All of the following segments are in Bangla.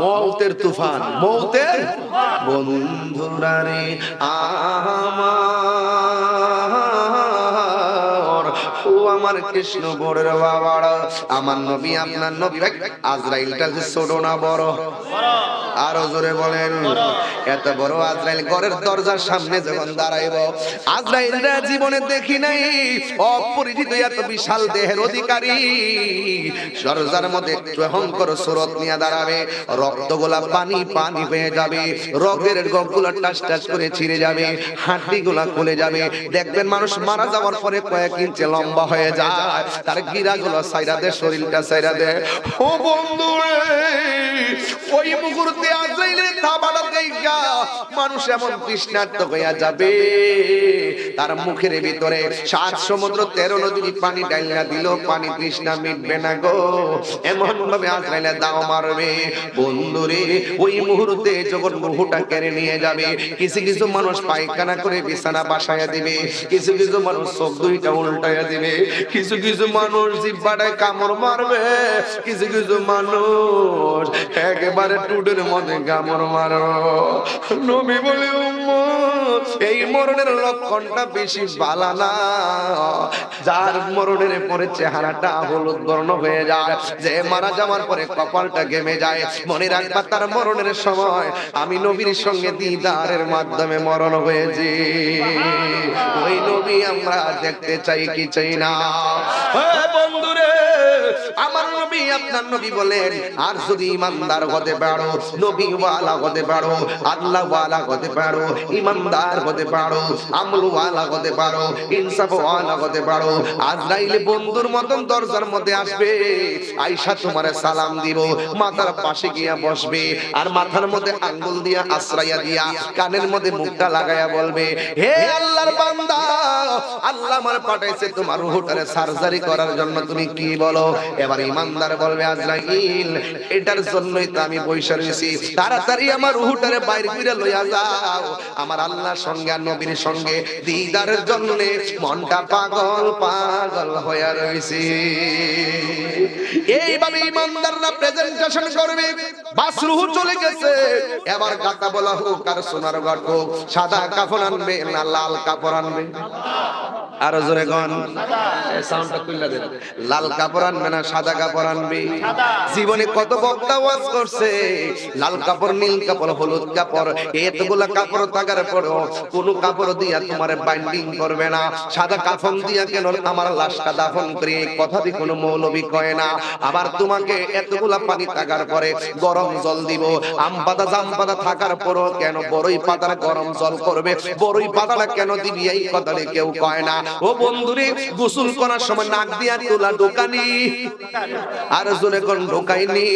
মৌতের তুফান। মৌতের? বন্ধুরা রে আমার আমার কৃষ্ণ বড়ের বাবারা, আমার নবী, আপনার নবী আজরাইলটা যে ছোট না বড়। আরও জোরে বলেন। এত বড় আজরাইল ঘরের দরজার সামনে যখন দাঁড়াইব, আজরাইলরা জীবনে দেখি নাই, অপরিচিত এত বিশাল দেহের অধিকারী। দরজার মধ্যে অহংকর সুরত নিয়ে দাঁড়াবে রক্তগুলা পানি পানি হয়ে যাবে রগের গগুলা টাস টাস করে ছিঁড়ে যাবে, হাড্ডিগুলা খুলে যাবে। দেখবেন মানুষ মারা যাওয়ার পরে কয়েক ইঞ্চি লম্বা হয়ে যায়, তার গিরাগুলো সাইরা দে, শরীরটা সাইরা দে। ও বন্ধু ওই মুহূর্তে আজরাইলের থাবাটা দেইগা মানুষ এমন তৃষ্ণার্ত হইয়া যাবে। তার মুখের ভিতরে সাত সমুদ্র, তেরো নদীর পানি ডাইলা দিল, পানি তৃষ্ণা মিটবে না গো। এমন ভাবে আজরাইলে দাও মারবে। বন্ধুরে ওই মুহূর্তে যখন মুহুটা কেড়ে নিয়ে যাবে, কিছু কিছু মানুষ পায়খানা করে বিছানা বাসায় দিবে, কিছু কিছু মানুষ চোখ দুইটা উল্টাইয়া দিবে, কিছু কিছু মানুষ জিব্বাটায় কামড় মারবে, কিছু কিছু মানুষ একেবারে টুডের মধ্যে মারো নবী বলে এই মরণের লক্ষণটা বেশি বালা না। যার মরণের পরে চেহারাটা হলুদ বর্ণ হয়ে যায়, যে মারা যাওয়ার পরে কপালটা ঘেমে যায়। মনে রাখবা, তার মরণের সময় আমি নবীর সঙ্গে দিদারের মাধ্যমে মরণ হয়েছে। ওই নবী আমরা দেখতে চাই কি চাই না? বন্ধুরে, আমার আপনার নবী বলেন, আর যদি ইমানদার হতে পারো নবী ওয়ালা হতে পারো আল্লাহ ওয়ালা হতে পারো, ইমানদার হতে পারো আমল ওয়ালা হতে পারো ইনসাফ ওয়ালা হতে পারো, আজরাইল বন্ধুর মতন দরজার মধ্যে আসবে, আয়েশা তোমারে সালাম দিব, মাথার পাশে গিয়া বসবে, আর মাথার মধ্যে আঙ্গুল দিয়া আশ্রয়া দিয়া কানের মধ্যে মুখটা লাগায়া বলবে, হে আল্লাহর বান্দা, আল্লাহ আমার পাঠাইছে তোমার রুহটারে সার্জারি করার জন্য, তুমি কি বলো? এবার ইমানদার বলবে, আজরাইল, এটার জন্যই তো আমি বৈশা রয়েছি। তাড়াতাড়ি আমার রুহটারে বাইরে ফিরে লইয়া যাও। আমার আল্লাহর সঙ্গে আর নবীর সঙ্গে দিদারের জন্য মনটা পাগল পাগল হইয়া রয়েছে এইভাবে ইমানদাররা প্রেজেন্টেশন করবে। বাস রুহু চলে গেছে। এবার গাতা বলা হোক আর সোনার ঘট হোক সাদা কাপড় আনবে না লাল কাপড় আনবে? আরও জোরে গন সাউন্ডটা খুললা দেন। লাল কাপড় আনবে না সাদা কাপড় আনবে? জীবনে কত বক্তা ওয়াজ করছে? লাল কাপড় নীল কাপড় হলুদ কাপড় এতগুলা কাপড় থাকার পরও কোন কাপড় দিয়া তোমার বাইন্ডিং করবে না। সাদা কাফন দিয়া কেন আমার লাশটা দাফন করে? কথাটি কোনো মৌলবী কয় না। আবার তোমাকে এতগুলা পানি থাকার পরে গরম জল দিব। আম পাতা জাম পাতা থাকার পরও কেন বড়ই পাতার গরম জল করবে? বড়ই পাতাটা কেন দিবি? এই কথাটি কেউ কয় না। ও বন্ধুরে গোসল করার সময় নাক দিয়া তোলা দোকানি আর জোরে কোন ঢোকাইনি?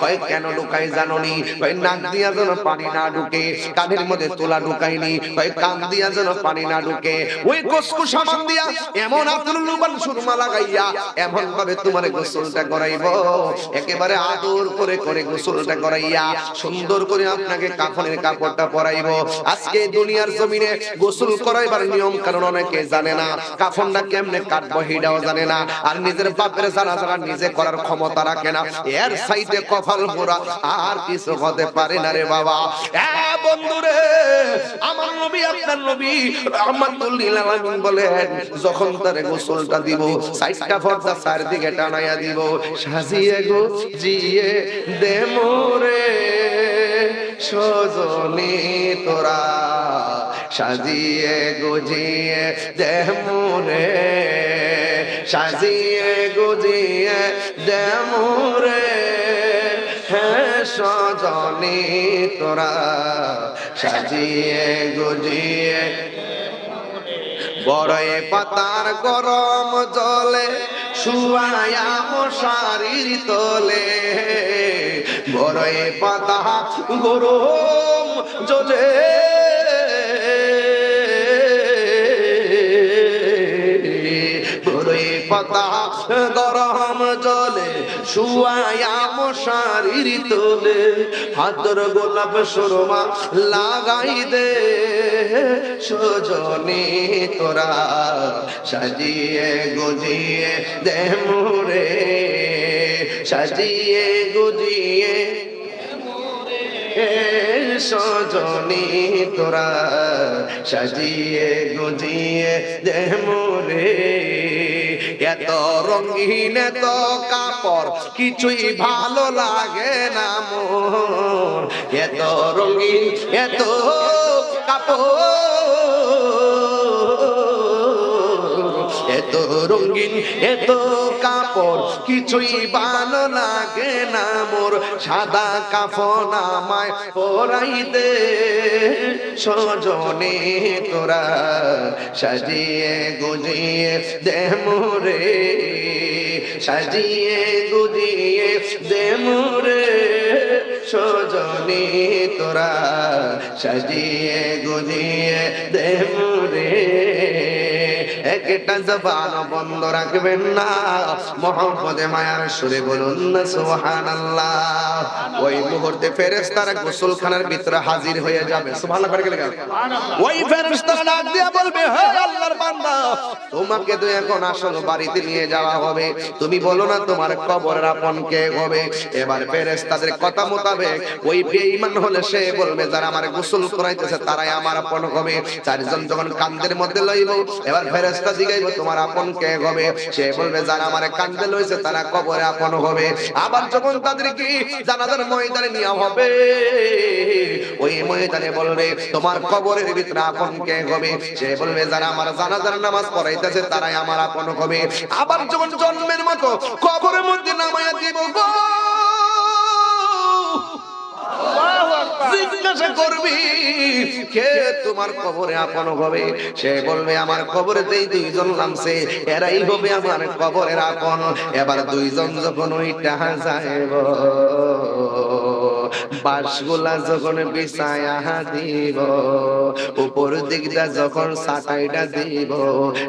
কয়, কেন ঢোকাই জাননি? কয়, নাক দিয়া যেন পানি না ঢুকে, কানের মধ্যে তোলা ঢুকাইনি। কয়, কান দিয়া যেন পানি না ঢুকে। ওই কসকু সামান দিয়া এমন আতরুল লুবান সুরমা লাগাইয়া এমন ভাবে তোমার গোসলটা করাইব। একেবারে আদর করে করে গোসলটা করাইয়া সুন্দর করে আপনাকে কাফনের কাপড়টা পরাইব। আজকে দুনিয়ার জমিনে গোসল করাইবার নিয়ম কারণ অনেকে জানে না। কাফনটা কেমনে কাটবো? হিডাও জানে না। আর নিজের বাপের জানা জানা নিজে করার ক্ষমতা রাখে না। এর সাইডে কপাল পোড়া আর কিছু হতে পারে না রে বাবা। আমার দিব সাজিয়ে গো, জিয়ে মোরে সাজিয়ে গুজিয়ে দেমুরে সাজিয়ে গুজিয়ে দেমুরে। সজনি, তোরা সাজিয়ে গুজিয়ে বড়ই পাতার গরম জলে শুয়ায়া মশারির তোলে। বড়ই পাতা গরম জলে পাতা গরম জলে, শুয়ায়া মশারির তোলে। হাতর গোলাপ সুরমা লাগাই দে, সজনে তোরা সাজিয়ে গুজিয়ে দেমুরে সাজিয়ে গুজিয়ে সজনী তোরা সাজিয়ে গুজিয়ে দেহ মোরে। এত রঙিন এত কাপড় কিছুই ভালো লাগে না মোর। এত রঙিন এত কাপড় এত রঙিন এত কাপড়, কিছুই ভালো লাগে না মোর। সাদা কাফন আমায় পরাইতে সজনে তোরা সাজিয়ে গুজিয়ে দে মোরে। সাজিয়ে গুজিয়ে দে মোরে, সজনে তোরা সাজিয়ে গুজিয়ে দে মোরে। একটা জবান বন্ধ রাখবেন না। মোহাম্মদে মায়ার সুরে বলুন না ওই মুহূর্তে গোসলখানার ভিতরে হাজির হয়ে যাবে। ওই বলবে, হে আল্লাহর বান্দা, তোমাকে তো এখন আসল বাড়িতে নিয়ে যাওয়া হবে। তুমি বলো না তোমার কবরের আপন কে হবে? এবার ফেরেশতাদের কথা মোতাবেক ওই বেঈমান হলে সে বলবে, যারা আমার গোসল করাইতেছে, তারাই আমার আপন হবে। চারজন যখন কান্দের মধ্যে লইব, এবার ফেরেশতা জিগাইব তোমার আপন কে হবে? সে বলবে যারা আমার কান্দে লইছে, তারা কবরে আপন হবে। আবার যখন তাদেরকে জানাজার ময়দানে নেওয়া হবে, ওই ময়দানে বলবে, তোমার কবরের ভিতরে আপন কে হবে? সে বলবে যারা আমার জানাজার নামাজ পড়াইতেছে, তারাই আমার আপন হবে। আবার যখন জন্মের মতো কবরের মধ্যে নামায়া দিব গো জিজ্ঞাসা করবি কে তোমার কবরে আপন হবে? সে বলবে আমার কবরে যেই দুইজন নামছে এরাই হবে আমার কবরের আপন। এবার দুইজন যখন ওইটা যাইব বাসগুলা যখন বিছায়া দিব উপর দিকটা যখন সাটাইটা দিব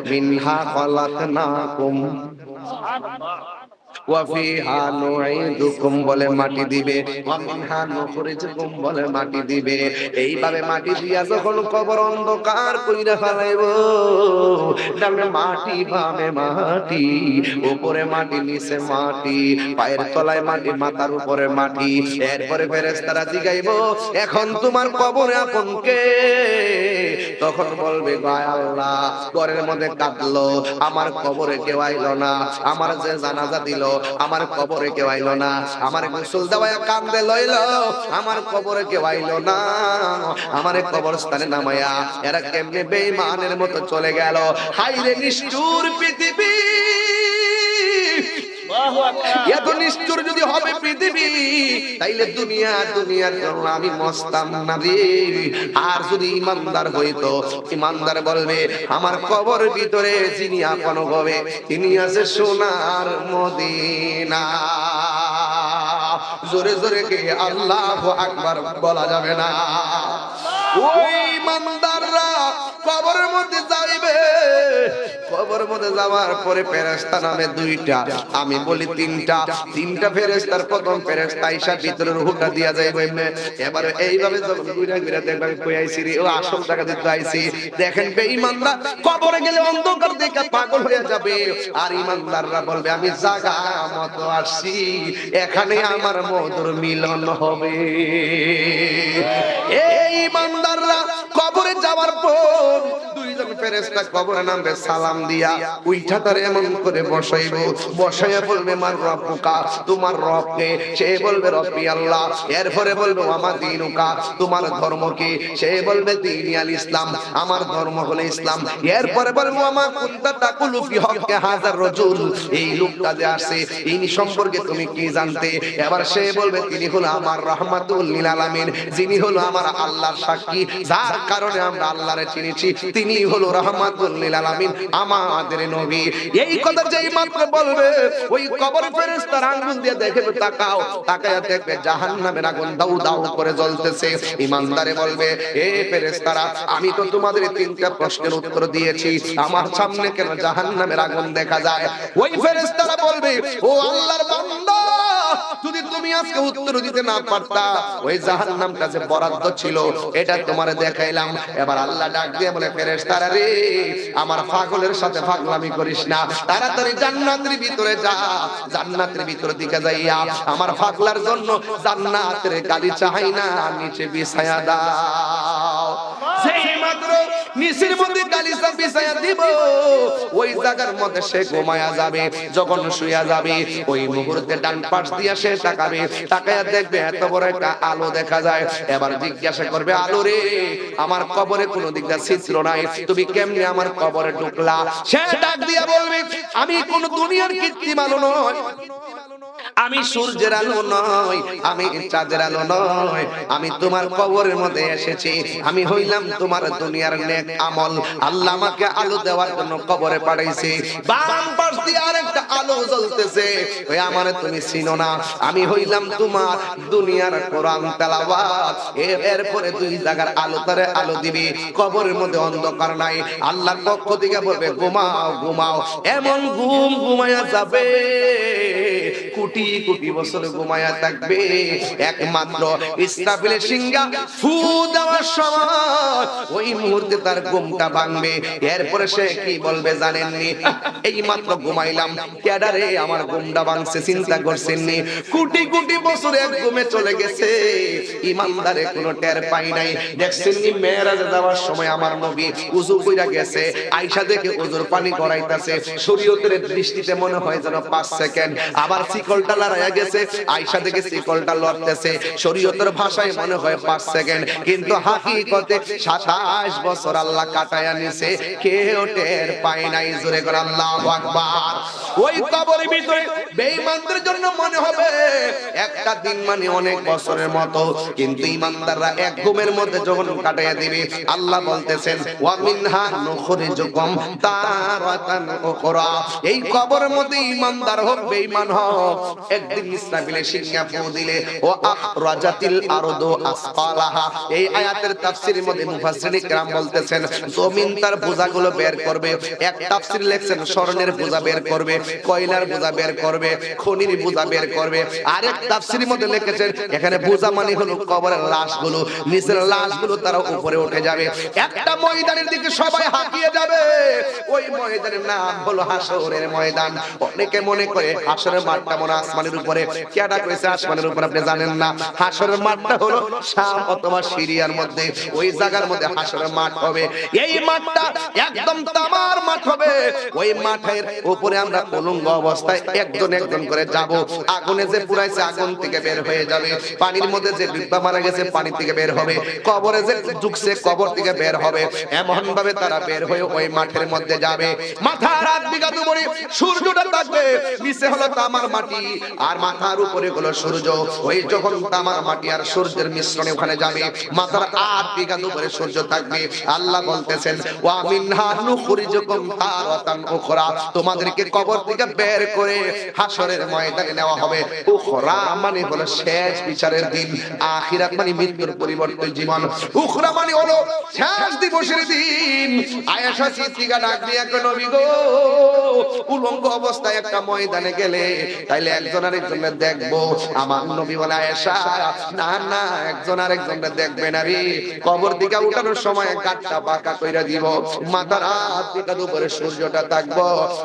মিনহা খলাক না কুম ওয়াফিহা নুঈদুকুম বলে মাটি দিবে মাটি দিবে। মাটি দিয়া কবর অন্ধকার উপরে মাটি, নিচে মাটি, পায়ের তলায় মাটি, মাথার উপরে মাটি, এরপরে ফেরেশতারা জিগাইব, এখন তোমার কবরে কে? তখন বলবে গায় আল্লাহ, ঘরের মধ্যে কাঁদলো, আমার কবরে কেউ আইলো না, আমার যে জানাজা দিল আমার কবরে কেউ আইলো না। আমার গোসল দেওয়ায় কান্দে লইল। আমার কবরে কেউ আইলো না। আমার কবরস্থানে নামায়া এরা কেমনে বেঈমানের মতো চলে গেল। হাইরে নিষ্ঠুর পৃথিবী। এত নিষ্ঠুর যদি হবে পৃথিবী তাইলে দুনিয়া দুনিয়ার জন্য আমি মস্তাম না রে আর যদি ইমানদার হইতো ইমানদার বলবে আমার কবর ভিতরে যিনি আপন হবে তিনি আছে সোনার মদিনা। জোরে জোরে কে আল্লাহ আকবার বলা যাবে না। ওই ইমানদাররা কবরের মধ্যে যাইবে কবরের মধ্যে যাওয়ার পরে ফেরেশতা নামে দুইটা, আমি বলি তিনটা। তিনটা ফেরেশতার প্রথম ফেরেশতা আইসা ভিতরে রুহটা দিয়া যাইবে এমনে। এবারে এইভাবে যখন ঘুরে ঘুরে দেখবে আমি কই আইছি রে? ও আসল টাকা দিতে আইছি। দেখেন বেঈমানরা কবরে গেলে অন্ধকার দেখে পাগল হয়ে যাবে। আর ইমানদাররা বলবে, আমি জাগা মতো আসছি, এখানে আমার মধুর মিলন হবে। এই ইমানদাররা কবরে যাওয়ার পর তোমার এরপরে বলবে আমার দিনুকা, তোমার ধর্ম কি সে বলবে, দিন আল ইসলাম, আমার ধর্ম হলো ইসলাম। এরপরে বলব আমার কুনতা তাকুলু ফি হককে হাজার রজুল? এই লোকটা যে আসে ইনি সম্পর্কে তুমি কি জানতে? এবার সে বলবে, তিনি হলো আমার রহমাতুল লিল আলামিন, যিনি হলো আমার আল্লাহর সাক্ষী। যার কারণে আমরা আল্লাহরে চিনেছি তিনি হলো রহমাতুল লিল আলামিন আমাদের নবী। এই কথা যেই মাত্র বলবে, ওই কবর ফেরেশতার আঙ্গুল দিয়ে দেখবে তাকাও, তাকায়া দেখবে জাহান্নামের আগুন দাউ দাউ করে জ্বলতেছে। ইমানদারে বলবে, এ ফেরেশতারা, আমি তো তোমাদের তিনটা প্রশ্নের উত্তর দিয়েছি। আমার সামনে কেন জাহান্নামের আগুন দেখা যায়? ওই ফেরেশতারা বলবে, ও আল্লাহর বান্দা যদি তুমি আজকে উত্তর দিতে না পারতা, ওই জাহান্নামটা যে বরাদ্দ ছিল, এটা তোমারে দেখাইলাম। এবার আল্লাহ ডাক দিয়ে বলে, ফেরেশতারা রে, আমার পাগলের সাথে পাগলামি করিস না। তাড়াতাড়ি জান্নাতের ভিতরে যা, জান্নাতের ভিতর দিকে যাইয়া আমার পাগলার জন্য জান্নাতের গালি চাই না নিচে বিছায়া দাও। সেই নিচের মধ্যে গালিচা বিছায়া দিব। ওই জায়গার মধ্যে সে ঘুমায়া যাবে, যখন শুয়া যাবে, ওই মুহূর্তে ডান পাশ দিয়া সে তাকাবে। তাকায়া দেখবে এত বড় একটা আলো দেখা যায়। এবার জিজ্ঞাসা করবে, আলো রে, আমার কবরে কোনো দিক দিয়ে ছিদ্র নাই, তুমি কেমনে আমার কবরে ঢুকলা? সে ডাক দিয়া বলবে, আমি কোন দুনিয়ার কৃত্রিম আলো নয় আমি সূর্যের আলো নয়, আমি চাঁদের আলো নয়। আমি তোমার কবরের মধ্যে এসেছি। আমি হইলাম তোমার দুনিয়ার নেক আমল। আল্লাহ আমাকে আলো দেওয়ার জন্য কবরে পাঠাইছে। বাম পাশ দিয়ে আরেকটা আলো জ্বলতেছে। ওই আমারে তুমি চিনো না। আমি হইলাম তোমার দুনিয়ার কোরআন তেলাওয়াত। এর এরপরে দুই জায়গার আলো তারে আলো দিবি। কবরের মধ্যে অন্ধকার নাই। আল্লাহর পক্ষ থেকে বলবে, ঘুমাও ঘুমাও। এমন ঘুম ঘুমায়া যাবে। কোটি কোটি বছর ঘুমায়া থাকবে। একমাত্র ইসরাফিলের সিংহা ফু দেওয়ার সময়। ওই মুহূর্তে তার ঘুমটা ভাঙবে। এরপরে সে কি বলবে জানেননি? এই মাত্র ঘুমাইলাম। ক্যাডারে আমার ঘুমটা ভাঙছে চিন্তা করছেননি। কোটি কোটি বছর চলে গেছে। ইমানদারে কোনো টের পাই নাই। দেখছেননি মেয়েরাজে যাওয়ার সময় আমার নবী উজু কইরা গেছে। আইসা দেখে উজুর পানি গড়াইতাছে। শরীয়তের দৃষ্টিতে মনে হয় যেন পাঁচ সেকেন্ড। আবার শিকলটা লড়াইয়া গেছে। আইসা দেখে শিকলটা লড়তেছে। শরীয়তের ভাষায় মনে হয় পাঁচ সেকেন্ড। কিন্তু হাকিকতে সাতাশ বছর আল্লাহ কাটায়া নিছে। কেউ টের পায় নাই। জোরে করে আল্লাহ আকবার। ওই কবরের ভিতরে বেঈমানদের জন্য মনে হবে একটা দিন মানে অনেক বছরের মতো কিন্তু ইমানদাররা এক ঘুমের মধ্যে যখন কাটাইয়া দিবে আল্লাহ বলতেছেন ওয়া মিনহা নুখরিজুকুম তারাতান উখরা এই কবরের মধ্যে ইমানদার হোক বেঈমান হোক একদিন ইসরাফিলে সিংহা ফু দিলে ও আখরাজাতিল আরদু আসফালাহা এই আয়াতের তাফসীরের মধ্যে মুফাসসিরিন کرام বলতেছেন জমিন তার বোঝাগুলো বের করবে এক তাফসীর লেখছেন স্বর্ণের বোঝা বের করবে কয়লার বোঝা বের করবে, খনির বোঝা বের করবে। আরেক তাফসীরের মধ্যে লিখেছেন, এখানে বোঝা মানে হলো কবরের লাশগুলো, নিচের লাশগুলো তারা উপরে উঠে যাবে। একটা ময়দানের দিকে সবাই হাঁকিয়ে যাবে। ওই ময়দানের নাম হলো হাসরের ময়দান। অনেকে মনে করে হাসরের মাঠটা মনে আসমানের উপরে। কেডা কইছে আসমানের উপরে আপনি জানেন না? হাসরের মাঠটা হলো শাম অথবা সিরিয়ার মধ্যে। ওই জায়গার মধ্যে হাসরের মাঠ হবে। এই মাঠটা একদম তামার মাঠ হবে। ওই মাঠের উপরে আমরা উলঙ্গ অবস্থায় একজন একজন করে যাব। আগুনে যে পুরাইছে আগুন থেকে বের হয়ে যাবে। পানির মধ্যে যে ডিব্বা মারা গেছে, পানি থেকে বের হবে। কবরে যে ঢুকছে, কবর থেকে বের হবে। এমন ভাবে তারা বের হয়ে ওই মাঠের মধ্যে যাবে। মাথার হাত বিঘা দুবরি সূর্যটা থাকবে। নিচে হলো তামার মাটি, আর মাথার উপরে হলো সূর্য। ওই যখন তামার মাটি আর সূর্যের মিশ্রণে ওখানে যাবে, মাথার আট বিঘা দুপুরে সূর্য থাকবে। আল্লাহ বলতেছেন, ওয়া মিনহা নুখরিজুকুম তারাতান উখরা। তোমাদেরকে কবর থেকে বের করে হাসরের ময়দানে নেওয়া হবে। উখরা মানে হলো শেষ বিচারের দিন, আখিরাত মানে মৃত্যুর পরিবর্তে জীবন। উখরা মানে হলো শেষ দিবসের দিন। আয়েশা সিদ্দিকা ডাক দিয়ে একটা নবী গো, উলঙ্গ অবস্থায় একটা ময়দানে গেলে তাইলে একজন আরেকজনের দেখব। আমার নবী বলে, আয়েশা, না না, একজন আরেকজনের দেখবে না রে। কবর দিকে উঠানোর সময় কাটটা পাকা কইরা দিব। মাথার হাত দিকে উপরে সূর্যটা থাকব।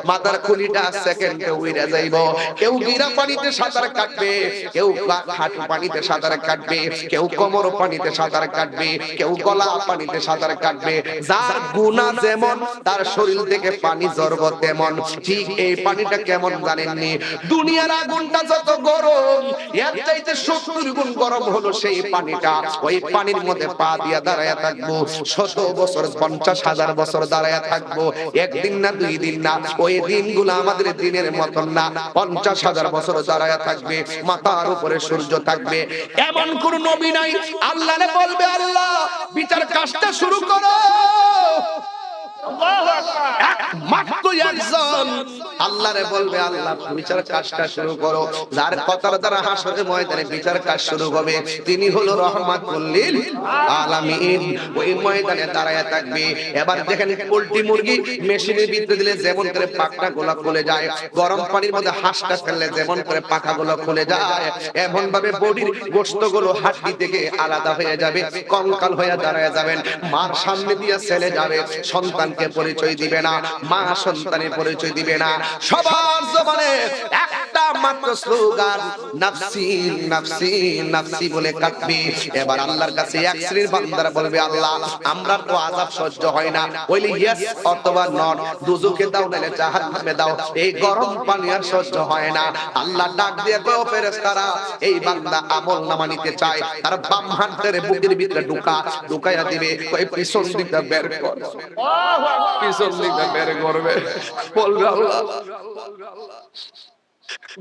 মাথার খুলিটা সেকেন্ডে উইরা যাইব কেউ গিরা পানিতে সাঁতার কাটবে কেউ হাঁটু পানিতে সাঁতার কাটবে কেউ কোমর পানিতে সাঁতার কাটবে কেউ গলা পানিতে সাঁতার কাটবে। যার গুণা যেমন তার শরীর থেকে পানি জড়ব তেমন ঠিক এই পানিটা কেমন জানেননি দুনিয়ার আগুনটা যত গরম এর চাইতে সত্তর গুণ গরম হলো সেই পানিটা। ওই পানির মধ্যে পা দিয়া দাঁড়ায় থাকব। শত বছর পঞ্চাশ হাজার বছর দাঁড়ায় থাকব একদিন না দুই দিন না ওই দিনগুলো আমাদের দিনের মতন না। পঞ্চাশ হাজার বছর দাঁড়ায় থাকবে, মাথার উপরে সূর্য থাকবে। এমন কোন নবী নাই, আল্লাহ বলবে, আল্লাহ, বিচার কাজটা শুরু করো। যেমন করে পাকটা গোলা খুলে যায়, গরম পানির মধ্যে হাঁসটা ফেললে যেমন করে পাকা গুলো খুলে যায় এমন ভাবে বডির গোস্তগুলো হাড্ডি থেকে আলাদা হয়ে যাবে, কঙ্কাল হয়ে দাঁড়ায় যাবেন, মার সামনে দিয়ে ছেলে যাবে সন্তানকে পরিচয় দিবে না মা সন্তানের পরিচয় দিবে না। সবার জবানে একটা মাত্র স্লোগান নাফসি নাফসি নাফসি বলে কাটবে। এবার আল্লাহর কাছে এক শ্রেণির বান্দারা বলবে আল্লাহ আমরা তো আযাব সহ্য হয় না। বলি ইয়েস অথবা নট দুজুকে দাও নালে জাহান্নামে দাও। এই গরম পানি আর সহ্য হয় না। আল্লাহ ডাক দিয়ে কয় ফেরেশতারা এই বান্দা আমল নামা নিতে চায়। আর বাম হাতের বুকের ভিতরে ঢুকা ঢুকাইয়া দিবে। কয় পিছন দিকটা বের কর। পিছন দিকটা বের করবে বলবে আল্লাহ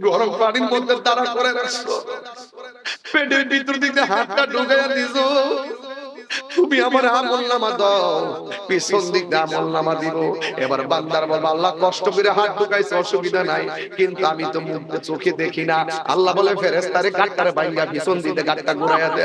গরম পানির মধ্যে তারা করে পেটের ভিতর দিকে হাতটা ঢুকাইয়া দিছো তুমি আমার আমল নামা দাও পিছন দিক দিয়ে আমল নামা দিব এবার বান্দার বলব আল্লাহ কষ্ট করে হাত ঢুকাইছে অসুবিধা নাই কিন্তু আমি তো মুখ দিয়ে চোখে দেখি না আল্লাহ বলে ফেরেস্তারে গাটটারে বাইঙ্গা পিছন দিতে গাটটা ঘুরাইয়া দে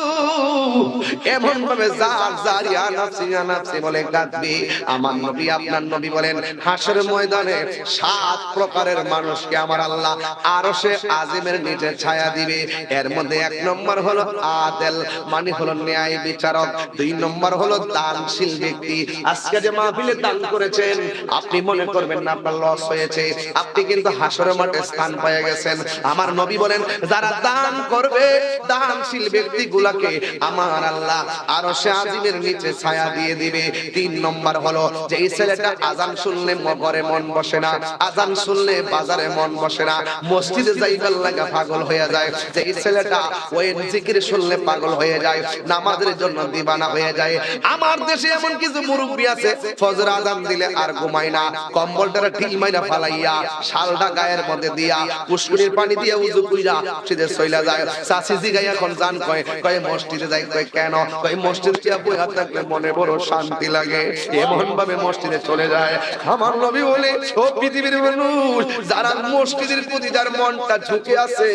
এমন ভাবে জার জারিয়া নাফসি নাফসি বলে কাঁদবে আমার নবী, আপনার নবী বলেন হাসর ময়দানে সাত প্রকারের মানুষকে আমার আল্লাহ আরও সে আজিমের নিচে ছায়া দিবে। এর মধ্যে এক নম্বর হলো আদেল মানে হলো ন্যায় বিচারক। দুই নম্বর হলো দানশীল ব্যক্তি। আজকে যে মাহফিলে দান করেছেন, আপনি মনে করবেন না আপনার লস হয়েছে। আপনি কিন্তু হাসরের মাঠে স্থান পেয়ে গেছেন। আমার নবী বলেন, যারা দান করবে, দানশীল ব্যক্তিগুলাকে আমার আল্লাহ আরও সে আজিমের নিচে ছায়া দিয়ে দিবে। তিন নম্বর হলো যে এই ছেলেটা আজান শুনলে ঘরে মন বসে না, আজান শুনলে বাজারে মন বসে না, মসজিদে যাইবার লাগা পাগল হয়ে যায়। যে এই ছেলেটা ওই জিকির শুনলে পাগল হয়ে যায়, নামাজের জন্য দিবানা হয়ে যায়। আমার দেশে এমন কিছু মুরব্বী আছে, ফজর আজান দিলে আর ঘুমায় না কম্বলটা ঢিল মাইনা ফালাইয়া শালটা গায়ের মধ্যে দিয়া পুষ্করির পানি দিয়া উজু কইরা সিধে সইলা যায়। চাচি জিগাই এখন জান কয় কয়, মসজিদে যাই কয় কেন? কয় মসজিদ বইয়া থাকলে মনে বড় শান্তি লাগে। এমন ভাবে মসজিদে চলে যায়। আমার নবী বলে, ও পৃথিবীর মানুষ, যারা মসজিদের প্রতি যার মনটা ঝুঁকে আছে,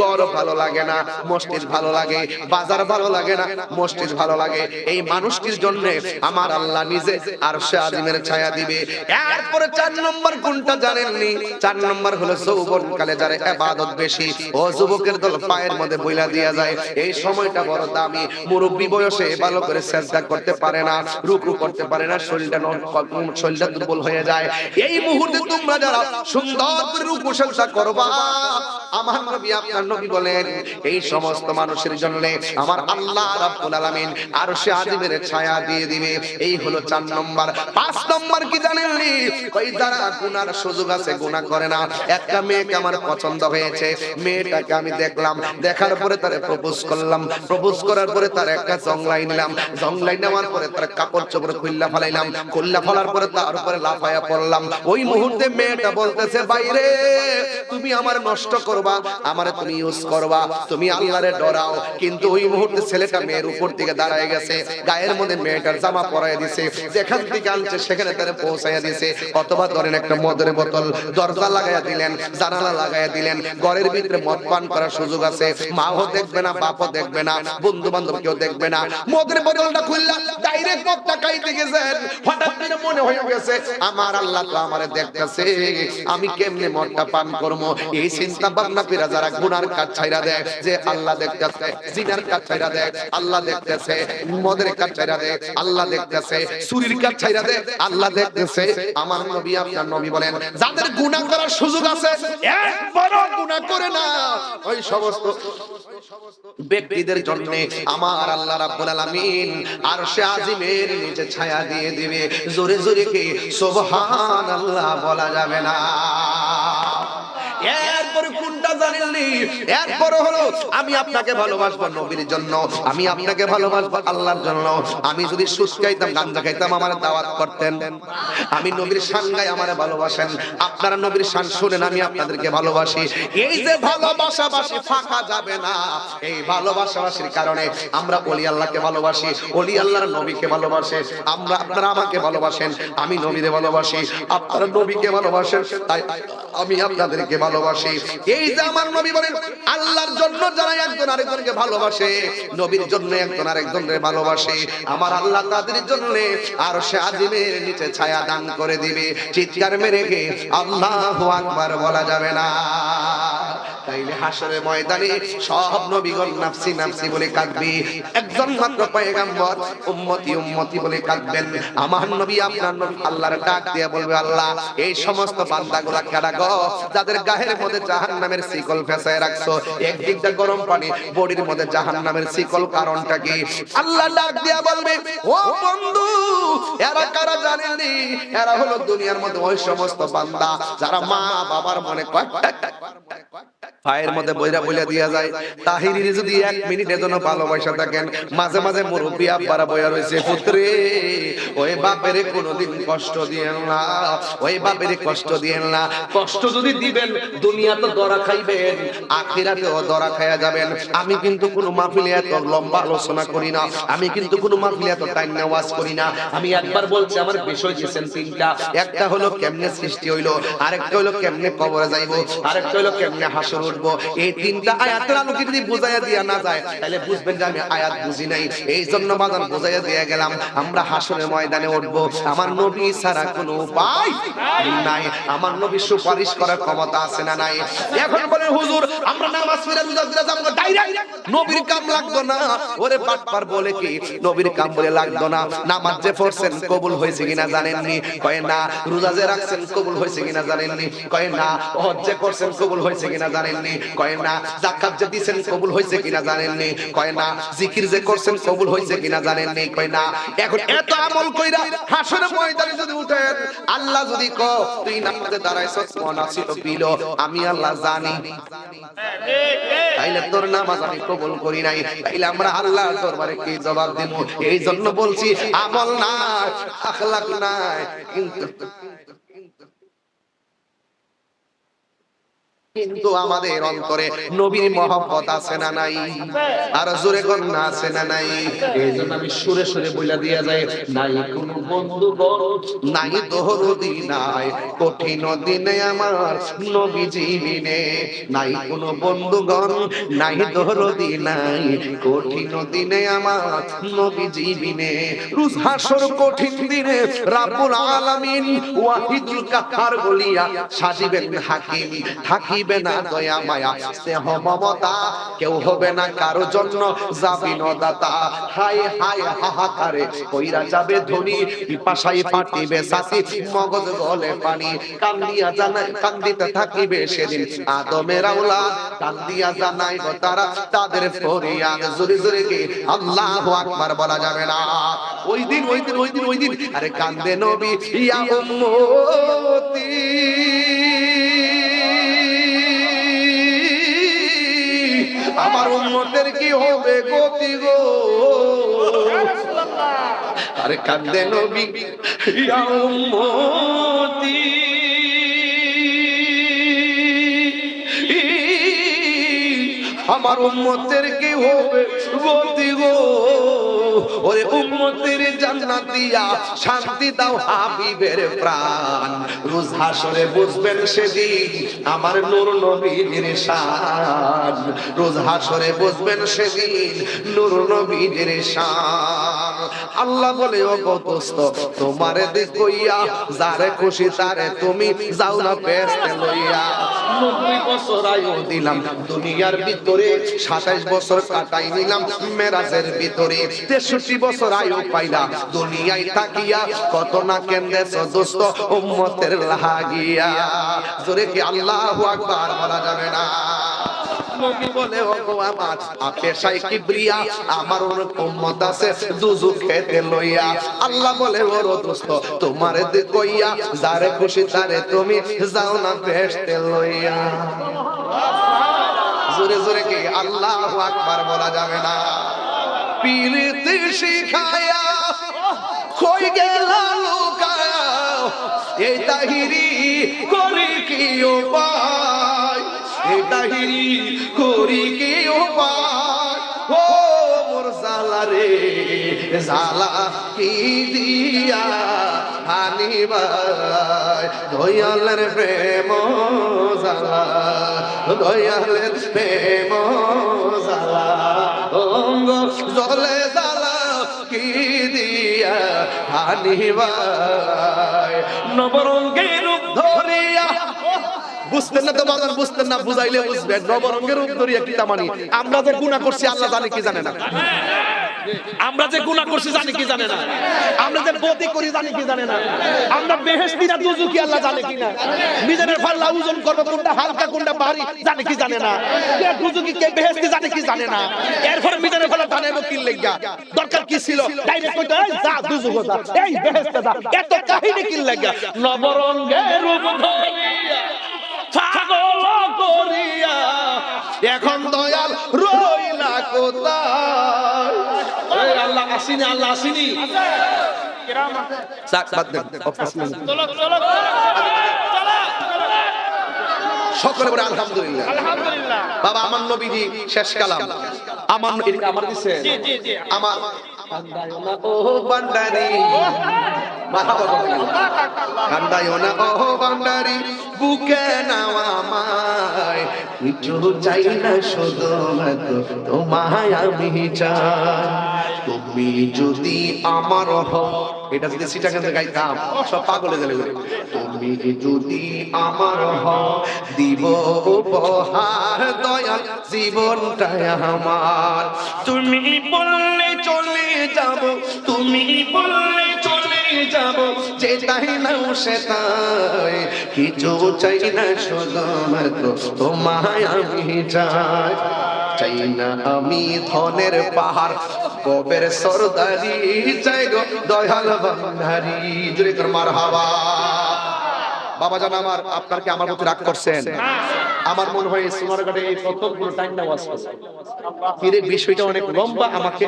গড় ভালো লাগে না, মসজিদ ভালো লাগে, বাজার ভালো লাগে না, মসজিদ ভালো লাগে। এই মানুষটির জন্য আমার আল্লাহ নিজে আর সে আজিমের ছায়া দিবে। এরপরে চার নম্বর কোনটা জানেননি? চার নম্বর হলো যৌবন কালে যারা ইবাদত বেশি, ও যুবকের দল পায়ের মধ্যে বইলা দিয়া যায়। এই সময়টা বড় দামি। মুরব্বী বয়সে ভালো করে সেজদা করতে পারে না, রুকু করতে পারে না, শরীরটা নন- শরীরটা দুর্বল হয়ে যায়। এই মুহূর্তে তোমরা যারা সুন্দর করে রুকু সেজদা করবা, আমার নবী, আপনার নবী বলেন, এই সমস্ত মানুষের জন্য আমার আল্লাহ রাব্বুল আলামিন আর সে আজিমের ছায়া দিয়ে দিবে। এই হলো চার নম্বর। পাঁচ নম্বর কি জানেননি ওই যারা গুনার সুযোগ আছে, গুনাহ করে না। একটা মেয়েকে আমার পছন্দ হয়েছে। মেয়েটাকে আমি দেখলাম, দেখার পরে তারে প্রপোজ করলাম। প্রপোজ করার পরে তার একটা জংলাই নিলাম। জংলাই নেওয়ার পরে তার কাপড় চোপড় খুললা ফলাইলাম। খুললা ফলার পরে তার উপরে লাফায়া পড়লাম। ওই মুহূর্তে মেয়েটা বলতেছে বাইরে তুমি আমার নষ্ট করবা আমারে তুমি ইউজ করবা তুমি আল্লাহরে ডরাও। কিন্তু ওই মুহূর্তে ছেলেটা মেয়ের উপর দিকে দাঁড়ায় গেছে। গায়ের মধ্যে মেয়েটার জামা পরায় দিছে। যেখান থেকে আনছে সেখানে তারা পৌঁছাইয়া দিছে। অথবা ধরেন একটা মদের বোতল দরজা লাগাইয়া দিলেন জানালা লাগাইয়া দিলেন ঘরের ভিতরে মদ পান করার সুযোগ আছে মাও দেখবে না বাপও দেখবে না বন্ধু বান্ধব কেউ দেখবে না। মদের বোতলটা খুললা ডাইরেক্ট মদটা খাইতে গেছেন। হঠাৎ করে মনে হয়ে গেছে, আমার আল্লাহ তো আমারে দেখতেছে, আমি কেমনে মদটা পান করব? এই চিন্তা ভাবনা পেরা যারা গুনার কাজ ছাইরা দেয়, যে আল্লাহ দেখতেছে, জিনার কাজ ছাইরা দেয়, আল্লাহ দেখতেছে, মদের কাজ ছাইরা দেয়, আল্লাহ দেখতেছে, চুরির কাজ ছাইরা দেয়, আল্লাহ দেখতেছে। আমার নবী, আপনার নবী বলেন, যাদের গুনাহ করার সুযোগ আছে, একবারও গুনাহ করে না। ওই সমস্ত ব্যক্তিদের জন্য আমার আল্লাহ রাব্বুল আলামিন আরশে আজিমের নিচে ছায়া দিয়ে দিবে। জোরে জোরে কি? সুবহানাল্লাহ বলা যাবে না। এরপরে কোনটা জানেননি? এরপরে হলো, আমি আপনাকে ভালোবাসবো নবীর জন্য, আমি আপনাকে ভালোবাসবো আল্লাহর জন্য। আমি যদি গাঞ্জা খাইতাম, আমার দাওয়াত করতেন। আমি নবীর শান গাই আমারে ভালোবাসেন। আপনারা নবীর শান শুনেন, আমি আপনাদেরকে ভালোবাসি। এই যে ভালোবাসাবাসি ফাঁকা যাবে না, এই ভালোবাসাবাসির কারণে আমরা অলি আল্লাহকে ভালোবাসি, অলি আল্লাহর নবীকে ভালোবাসে। আমরা, আপনারা আমাকে ভালোবাসেন, আমি নবীরে ভালোবাসি। আপনারা নবীকে ভালোবাসেন, তাই আমি আপনাদেরকে ভালোবাসি। এই যে আমার নবী বলেন, আল্লাহর জন্য যারা একজন আরেকজনকে ভালোবাসে, নবীর জন্য একজন আরেকজনকে ভালোবাসে, আমার আল্লাহ তাদের জন্য আর সে আজিমের নিচে ছায়া দান করে দিবে। চিৎকার মেরে গে আল্লাহু আকবার বলা যাবে না। আল্লাহ, এই সমস্ত বান্দাগুলা কারা গো? গায়ের মধ্যে জাহান নামের শিকল ফেসায় রাখছো। একদিকটা গরম পানি, বডির মধ্যে জাহান নামের শিকল। কারণটা কি? আল্লাহ ডাক দিয়া বলবে, ও বন্ধু, এরা কারা জানেনি এরা হলো দুনিয়ার মধ্যে ওই সমস্ত বান্দা যারা মা বাবার মনে কয় পায়ের মধ্যে বইরা বইলা দিয়া যায়। তাহিরির যদি এক মিনিটের জন্য ভালোবাসা থাকেন মাঝে মাঝে মুরব্বী আব্বারা বইয়া রয়েছে পুত্রে ওই বাপের কোনোদিন কষ্ট দিয়েন না ওই বাপের কষ্ট দিয়েন না। কষ্ট যদি দিবেন দুনিয়া তো দরা খাইবেন আখিরাতেও দরা খাইয়া যাবেন। আমি কিন্তু কোনো মাহফিলে এত লম্বা আলোচনা করি না আমি কিন্তু কোনো মাহফিলে এত টাইম নেওয়াজ করি না। আমি একবার বলছি আমার বিষয় দিয়েছেন তিনটা। একটা হলো কেমনে সৃষ্টি হইল আরেকটা হলো কেমনে কবরে যাইবো আরেকটা হলো কেমনে হাসর উঠবো এই তিনটা আয়াতের আলোকে যদি বুঝাইয়া দিয়া না যায়, তাহলে বুঝবেন যে আমি আয়াত বুঝি নাই। এই জন্য বাদান বুঝাইয়া দিয়ে গেলাম, আমরা হাসরের ময়দানে উঠবো। আমার নবী ছাড়া কোনো উপায় নাই। আমার নবী সুপারিশ করার ক্ষমতা আছে না নাই। এখন বলে, হুজুর, আমরা নামাজ পড়ে রোজা দিলে যাব ডাইরেক্ট নবীর কাম লাগতো না। ওরে পাটপার বলে কি, নবীর কাম বলে লাগতো না। নামাজ যে পড়ছেন, কবুল হয়েছে কিনা জানেননি? কয় না। রোজা যে রাখছেন, কবুল হয়েছে কিনা জানেননি? কয় না। হজ যে করছেন, কবুল হয়েছে কিনা জানেননি, কয় না জাকাত যে দিছেন কবুল হয়েছে কিনা জানেননি, কয় না, জিকির যে করছেন কবুল হয়েছে কিনা জানেননি, কয় না। এখন এত আমল কইরা হাসরে ময়দানে যদি উঠেন, আল্লাহ যদি ক তুই নামাজে দাঁড়াইছস মন আসিল, পিল, আমি আল্লাহ জানি। তাইলে তোর নামাজ আমি কবুল করি নাই। তাইলে আমরা আল্লাহর দরবারে কি জবাব দেব এই জন্য বলছি, আমল নাই, আখলাক নাই, কিন্তু কিন্তু আমাদের অন্তরে নবীর মহব্বত আছে না নাই? আর জোরে কন্যা আছে না নাই? এই জন্য আমি সুরে সুরে বইলা দিয়া যায় নাই কোনো বন্ধু বড় নাই দোহরদি নাই কঠিন দিনে আমার নবী জীবিনে নাই কোনো বন্ধুগণ নাই দোহরদি নাই কঠিন দিনে আমার নবী জীবিনে রুজ হাসর কঠিন দিনে রাব্বুল আলামিন ওয়াহিদুল কাহার বলিয়া সাজিবেন হাকিম। থাকিবে না দয়া মায়া, স্নেহ, মমতা। কেউ হবে না কারও জন্য যাবি নদাতা হায় হায়, হাহাকারে কইরা যাবে ধনী। পিপাসাই ফাটিবে সাথী, মগজ গলে পানি। কান্দিয়া জানাই, কান্দিতে থাকিবে সেদিন আদমের আওলাদ কান্দিয়া জানাই গো তারা, তাদের ফরিয়াদ জোরে জোরে কে? আল্লাহু আকবার বলা যাবে না। ওই দিন ওই দিন ওই দিন ওই দিন। আরে কান্দে নবী, ইয়া উম্মতি। আমার উন্মতের কি হবে গতি গো? আরে কান্দে নবী আমার উন্মতের কি হবে গতি গো? ওরে উম্মতের শান্তি দাও হাবিবের প্রাণ। রোজ হাসরে সেদিন আমার নূর নবীর রোজ হাসরে সেদিন নূর নবীর আল্লাহ বলে ও দেখইয়া যারে খুশি তারে তুমি যাও না পেস্তে লইয়া। নব্বই বছর দিলাম, দুনিয়ার ভিতরে সাতাইশ বছর কাটাই নিলাম, মেরাজের ভিতরে তেষট্টি বছর আয়ু পাইলা দুনিয়ায় থাকিয়া কত না কেন্দ্রেছ দোস্ত উম্মতের লাগিয়া। জোরে কি আল্লাহু আকবার বলা যাবে না? নবী বলে ও আমার আপেশাই কিবরিয়া আমার অনেক উম্মত আছে দুজু খেতে লইয়া। আল্লাহ বলে ওর দোস্ত তোমারে কইয়া যারে খুশি তারে তুমি যাও না বেহেশতে লইয়া। জোরে জোরে কি আল্লাহু আকবার বলা যাবে না? পীরতে শিখায়া কই গেল লুকায়া। এই তাহিরি করি কি উপায়? এই তাহিরি করি কি উপায়? ও মোর জালা রে জালা কি দিয়া? দয়ালের প্রেম জালা দয়ালের প্রেম জালা অঙ্গ জলে জালা কি দিয়া হানিবাই নবরঙ্গের রূপ ধরিয়া, বুঝতেন না তো না নবরঙ্গের ধরিয়া আমরা যে গুণা করছি, আল্লাহ জানে কি জানে না। আমরা যে গুনাহ করছি জানি কি জানে না। আমরা যে বদি করি জানি কি জানে না। আমরা বেহেশতি না দুজুকি আল্লাহ জানে কি না নিজের ফাল্লা ওজন করবে, কোনটা হালকা, কোনটা ভারী, জানে কি জানে না। কে দুজুকি কে বেহেশতি জানে কি জানে না। এরপরে নিজের ফাল্লা জানাইবো কি লাগা। দরকার কি ছিল? ডাইরেক্ট কইতে, এই যা দুজুক যা, এই বেহেশতে যা। এত কাহিনী কি লাগা। নবরঙ্গের রূপ ধরিয়া পাগল করিয়া, এখন দয়াল রইলা কোথায়? আসিনি আল্লাহ আসিনি। সকলে বলে আলহামদুলিল্লাহ। বাবা আমার নবীজি শেষ কালাম। আমার আমার দিছে। আমার বুকে নাও আমায়। কিছু চাই না শুধু তোমায় আমি চাই। তুমি যদি আমার হও, এটা যদি সিটাখান থেকে গাইতাম সব পাগলে গেলে তুমি যদি আমার হও, দিব উপহার, দয়াল জীবনটাই আমার। তুমি বললে চলে যাব, তুমি বললে চলে যাব যে তাই না সে তাই কিছু চাই না শুধু মাত্র তোমায় আমি চাই। চাই না আমি ধনের পাহাড় কবের সরদারি চাই গো দয়াল ভান্ডারি। জুড়ে তোর মার হাওয়া। বাবা জান আমার, আপনার কি আমার প্রতি রাগ করছেন? আমার মনে হয় সোনারঘাটে এই প্রথম কোনো টাইম না ওয়াজ ফিরে বিষয়টা অনেক লম্বা, আমাকে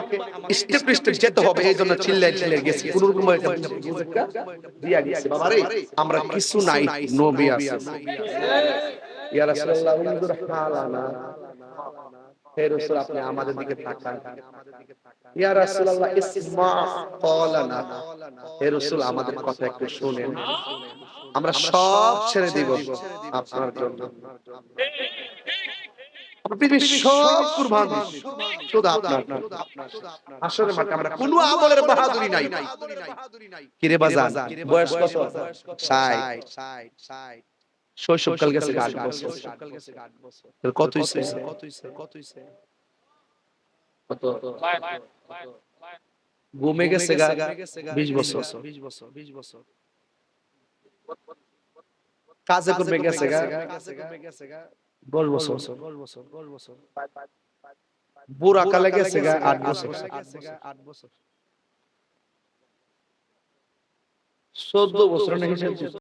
স্টেপ স্টেপ যেতে হবে, এই জন্য চিল্লাই চিল্লাই গেছি। কোন রকম একটা দিয়া গেছে বাবা রে, আমরা কিছু নাই, নবী আছে। ইয়া রাসূলুল্লাহ হালানা হে রাসূল আপনি আমাদের দিকে তাকান। ইয়া রাসূলুল্লাহ ইসমা ক্বালানা হে রাসূল আমাদের কথা একটু শুনেন। আমরা সব ছেড়ে দিব আপনার জন্য। পৃথিবীর সব কুরবান শুধু আপনার। আসলে মাঠে আমরা কোনো আমলের বাহাদুরি নাই। কিরে বাজান? বয়স কত? ষাট। শৈশবকাল গেছে আট বছর তাহলে কত হইছে কত ঘুমে গেছে গা বিশ বছর কাজে করবে গেছে গা দশ বছর বুড়া কালে গেছে গা আট বছর চোদ্দ বছর না হিসেব